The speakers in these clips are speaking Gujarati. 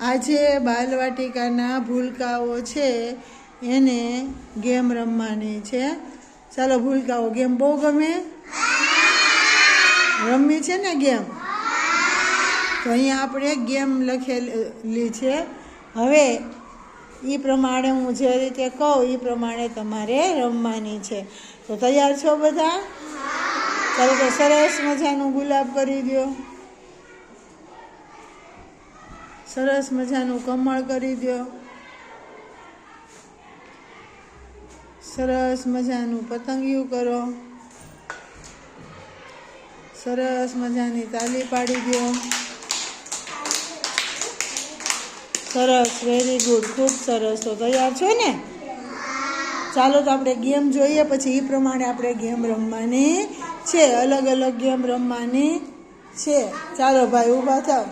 આજે બાલવાટિકાના ભૂલકાઓ છે, એને ગેમ રમવાની છે. ચાલો ભૂલકાઓ, ગેમ બહુ ગમે? રમવી છે ને ગેમ? તો અહીંયા આપણે ગેમ લખેલી છે. હવે એ પ્રમાણે હું જે રીતે કહું એ પ્રમાણે તમારે રમવાની છે. તો તૈયાર છો બધા? ચાલો તો સરસ મજાનું ગુલાબ કરી દો સરસ મજાનું કમળ કરી દો સરસ મજાનું પતંગિયું કરો. સરસ મજાની તાલી પાડી દો સરસ વેરી ગુડ ખૂબ સરસ. તો તૈયાર છો ને? ચાલો તો આપણે ગેમ જોઈએ, પછી એ પ્રમાણે આપણે ગેમ રમવાની છે. અલગ અલગ ગેમ રમવાની છે. ચાલો ભાઈ, ઊભા થાવ.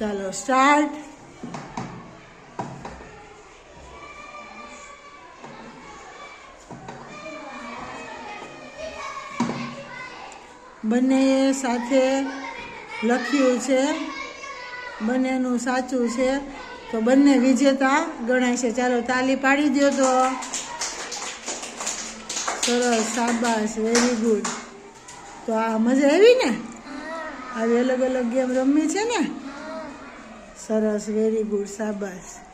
ચાલો સ્ટાર્ટ બંનેએ સાથે લખ્યું છે. બંનેનું સાચું છે. તો બંને વિજેતા ગણાય છે. ચાલો તાલી પાડી દો તો. સરસ, શાબાશ વેરી ગુડ તો આ મજા આવી ને? આવી અલગ અલગ ગેમ રમવી છે ને? સરસ વેરી ગુડ શાબાશ